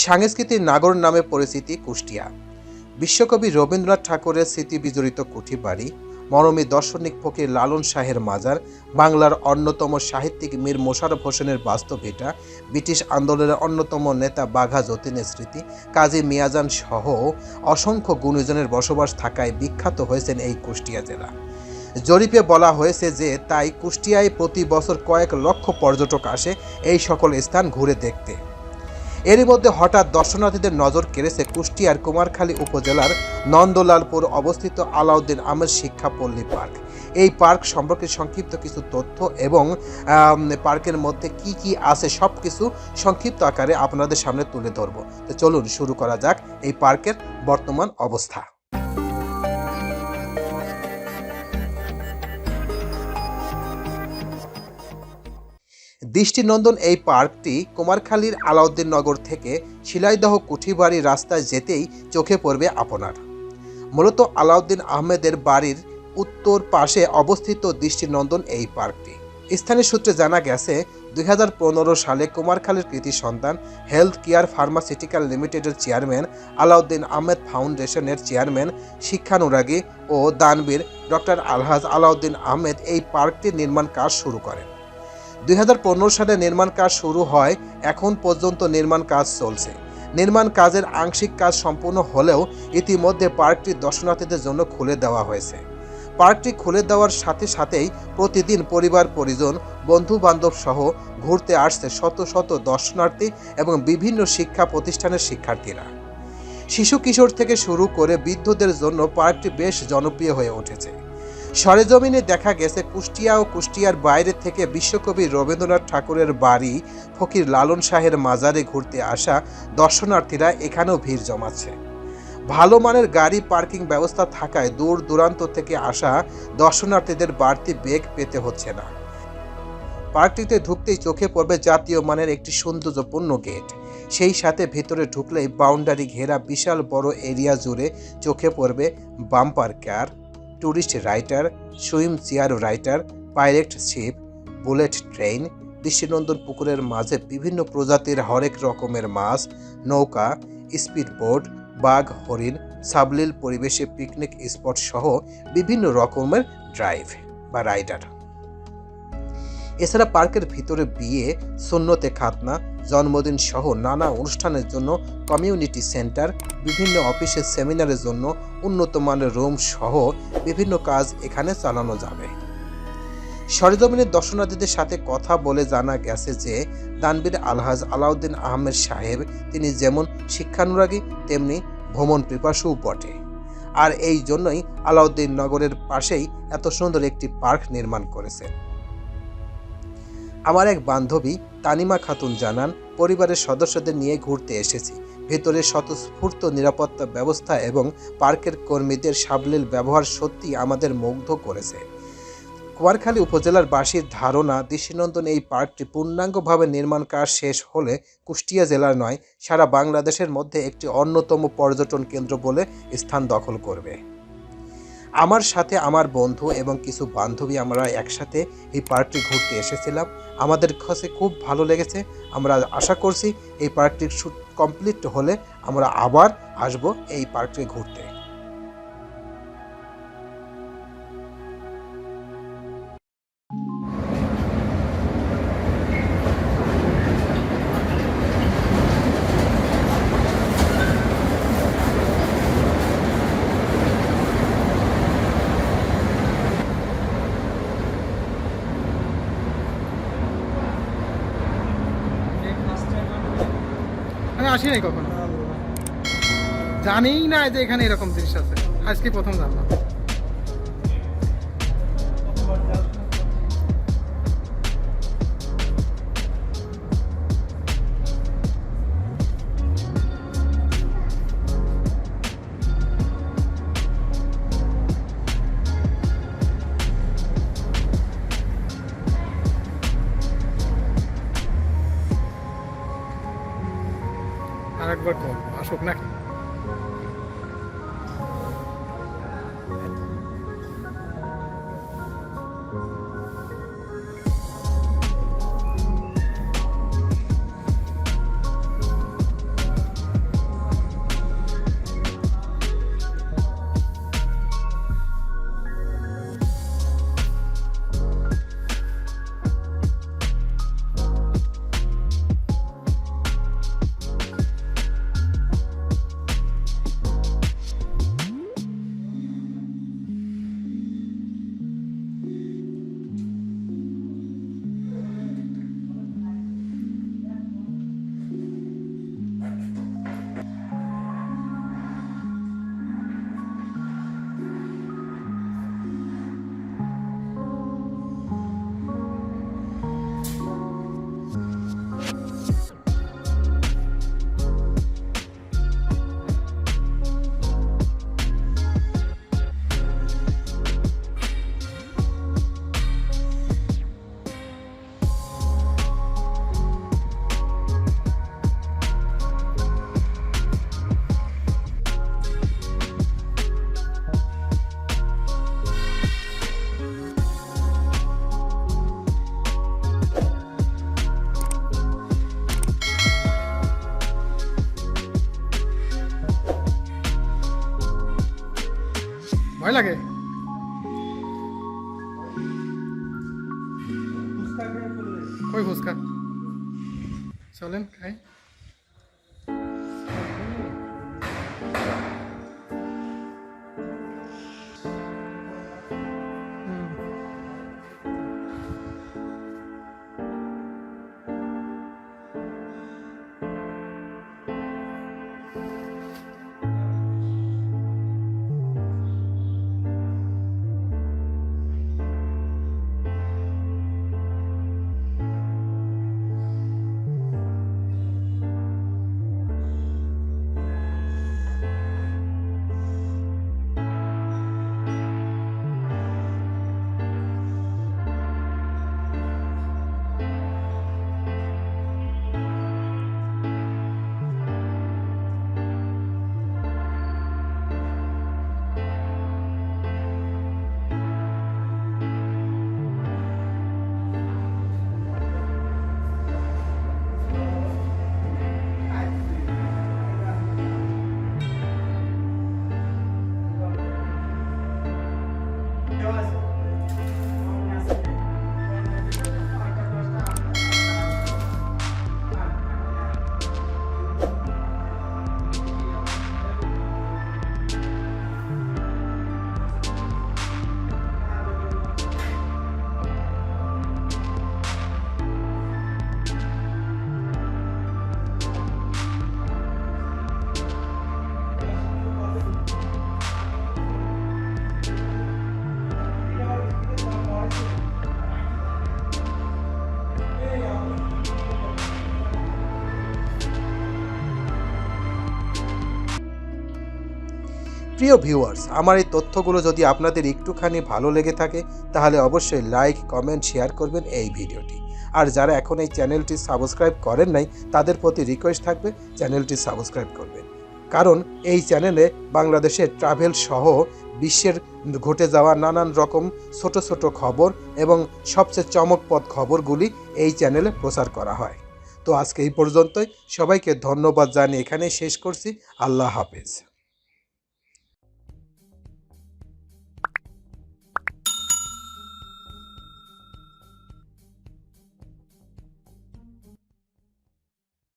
সাংস্কৃতিক নাগর নামে পরিচিতি কুষ্টিয়া। বিশ্বকবি রবীন্দ্রনাথ ঠাকুরের স্মৃতি বিজড়িত কুঠি বাড়ি, মরমী দর্শনিক ফকির লালন শাহের মাজার, বাংলার অন্যতম সাহিত্যিক মীর মোশাররফ হোসেনের বাস্তব ভিটা ব্রিটিশ আন্দোলনের অন্যতম নেতা বাঘা যতীনের স্মৃতি, কাজী মিয়াজান সহ অসংখ্য গুণীজনের বসবাস থাকায় বিখ্যাত হয়েছেন এই কুষ্টিয়া জেলা। জরিপে বলা হয়েছে যে তাই কুষ্টিয়ায় প্রতি বছর কয়েক লক্ষ পর্যটক আসে এই সকল স্থান ঘুরে দেখতে। এরই মধ্যে হঠাৎ দর্শনার্থীদের নজর কেড়েছে কুষ্টিয়ার কুমারখালী উপজেলার নন্দলালপুর অবস্থিত আলাউদ্দিন আমের শিক্ষা পল্লী পার্ক। এই পার্ক সম্পর্কে সংক্ষিপ্ত কিছু তথ্য এবং পার্কের মধ্যে কি কি আছে সব কিছু সংক্ষিপ্ত আকারে আপনাদের সামনে তুলে ধরব। তো চলুন শুরু করা যাক এই পার্কের বর্তমান অবস্থা। দৃষ্টিনন্দন এই পার্কটি কুমারখালীর আলাউদ্দিন নগর থেকে শিলাইদহ কুঠিবাড়ি রাস্তায় যেতেই চোখে পড়বে আপনার। মূলত আলাউদ্দিন আহমেদের বাড়ির উত্তর পাশে অবস্থিত দৃষ্টিনন্দন এই পার্কটি। স্থানীয় সূত্রে জানা গেছে, দুই হাজার পনেরো সালে কুমারখালীর কৃতি সন্তান হেলথ কেয়ার ফার্মাসিউটিক্যাল লিমিটেডের চেয়ারম্যান আলাউদ্দিন আহমেদ ফাউন্ডেশনের চেয়ারম্যান, শিক্ষানুরাগী ও দানবীর ডক্টর আলহাজ আলাউদ্দিন আহমেদ এই পার্কটির নির্মাণ কাজ শুরু করেন। দুই হাজার পনেরো সালে নির্মাণ কাজ শুরু হয়, এখন পর্যন্ত নির্মাণ কাজ চলছে। নির্মাণ কাজের আংশিক কাজ সম্পূর্ণ হলেও ইতিমধ্যে পার্কটি দর্শনার্থীদের জন্য খুলে দেওয়া হয়েছে। পার্কটি খুলে দেওয়ার সাথে সাথেই প্রতিদিন পরিবার, পরিজন বন্ধু বান্ধব সহ ঘুরতে আসছে শত শত দর্শনার্থী এবং বিভিন্ন শিক্ষা প্রতিষ্ঠানের শিক্ষার্থীরা। শিশু কিশোর থেকে শুরু করে বৃদ্ধদের জন্য পার্কটি বেশ জনপ্রিয় হয়ে উঠেছে। সরেজমিনে দেখা গেছে কুষ্টিয়া ও কুষ্টিয়ার বাইরে থেকে বিশ্বকবি রবীন্দ্রনাথ ঠাকুরের বাড়ি ফকির লালন শাহের মাজারে ঘুরতে আসা দর্শনার্থীরা এখানেও ভিড় জমাচ্ছে। ভালো মানের গাড়ি পার্কিং ব্যবস্থা থাকায় দূর দূরান্ত থেকে আসা দর্শনার্থীদের বাড়তি বেগ পেতে হচ্ছে না। পার্কটিতে ঢুকতেই চোখে পড়বে জাতীয় মানের একটি সৌন্দর্যপূর্ণ গেট। সেই সাথে ভেতরে ঢুকলেই বাউন্ডারি ঘেরা বিশাল বড় এরিয়া জুড়ে চোখে পড়বে bumper car. Tourist rider swim chair rider, pirate ship, bullet train, দৃষ্টিনন্দন পুকুরের মাঝে বিভিন্ন প্রজাতির হরেক রকমের মাছ, নৌকা স্পিড বোট বাঘ, হরিণ, সাবলীল পরিবেশে পিকনিক স্পট সহ বিভিন্ন রকমের ড্রাইভ বা রাইডার। এছাড়া পার্কের ভিতরে বিয়ে সুন্নতে খাতনা, জন্মদিন সহ নানা অনুষ্ঠানের জন্য কমিউনিটি সেন্টার, বিভিন্ন অফিসের সেমিনারের জন্য উন্নত মানের রুম সহ বিভিন্ন কাজ এখানে চালানো যাবে। সরেজমিনের দর্শনার্থীদের সাথে কথা বলে জানা গেছে যে, দানবীর আলহাজ আলাউদ্দিন আহমেদ সাহেব তিনি যেমন শিক্ষানুরাগী, তেমনি ভ্রমণ পিপাসুও বটে। আর এই জন্যই আলাউদ্দিন নগরের পাশেই এত সুন্দর একটি পার্ক নির্মাণ করেছে আমার এক বান্ধবী তানিমা খাতুন জানান, পরিবারের সদস্যদের নিয়ে ঘুরতে এসেছি। ভেতরে স্বতঃস্ফূর্ত নিরাপত্তা ব্যবস্থা এবং পার্কের কর্মীদের সাবলীল ব্যবহার সত্যি আমাদের মুগ্ধ করেছে। কুমারখালী উপজেলার বাসীর ধারণা, দৃষ্টিনন্দন এই পার্কটি পূর্ণাঙ্গভাবে নির্মাণ কাজ শেষ হলে কুষ্টিয়া জেলার নয়, সারা বাংলাদেশের মধ্যে একটি অন্যতম পর্যটন কেন্দ্র বলে স্থান দখল করবে। আমার সাথে আমার বন্ধু এবং কিছু বান্ধবী আমরা একসাথে এই পার্কটি ঘুরতে এসেছিলাম। আমাদের কাছে খুব ভালো লেগেছে। আমরা আশা করছি এই পার্কটির শ্যুট কমপ্লিট হলে আমরা আবার আসব এই পার্কটি ঘুরতে। আসি নাই কখনো? জানিই না যে এখানে এরকম জিনিস আছে। আজকে প্রথম জানলাম। আসুক নাকি? ভয় লাগে কই ফুচকা চলেন খাই প্রিয় ভিউয়ার্স, আমার এই তথ্যগুলো যদি আপনাদের একটুখানি ভালো লেগে থাকে, তাহলে অবশ্যই লাইক, কমেন্ট, শেয়ার করবেন এই ভিডিওটি। আর যারা এখন এই চ্যানেলটি সাবস্ক্রাইব করেন নাই, তাদের প্রতি রিকোয়েস্ট থাকবে চ্যানেলটি সাবস্ক্রাইব করবেন। কারণ এই চ্যানেলে বাংলাদেশের ট্রাভেল সহ বিশ্বের ঘটে যাওয়া নানান রকম ছোট ছোট খবর এবং সবচেয়ে চমকপদ খবরগুলি এই চ্যানেলে প্রচার করা হয়। তো আজকে এই পর্যন্তই। সবাইকে ধন্যবাদ জানিয়ে এখানেই শেষ করছি। আল্লাহ হাফেজ।